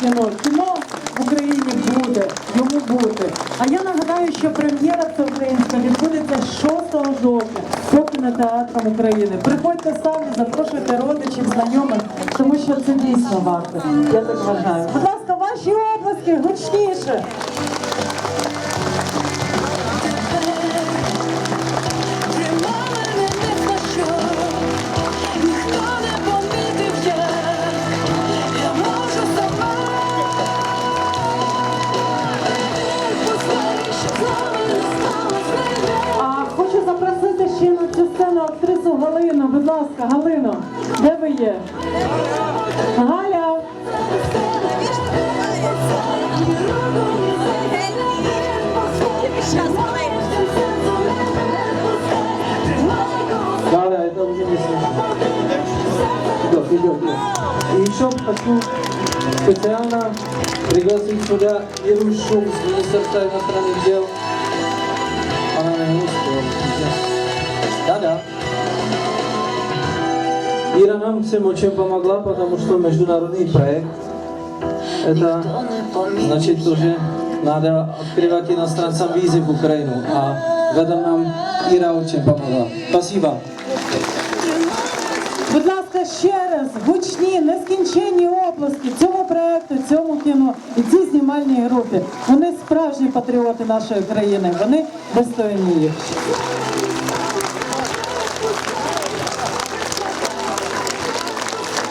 кіно. Кіно в Україні буде, йому бути. А я нагадаю, що прем'єра це українська відбудеться 6 жовтня по кінотеатрам України. Приходьте самі, запрошуйте родичів, знайомих, тому що це дійсно варто. Я так вважаю. Будь ласка, ваші обласки гучніше. Галину. Будь ласка, Галино, де ви є? Галя, Да, да, это уже не слышно. Идет, идет, идет. И еще хочу специально пригласить сюда Иру Шум с Министерства иностранных дел. Она не успела. Ира нам всем очень помогла, потому что международный проект это значит тоже надо открывать иностранцам визы в Украину. А в этом нам Ира очень помогла. Спасибо. будь ласка, ще раз гучні, нескінченні оплески цьому проекту, цьому кіно і цій знімальній групі. Вони справжні патріоти нашої країни. Вони достойні їх.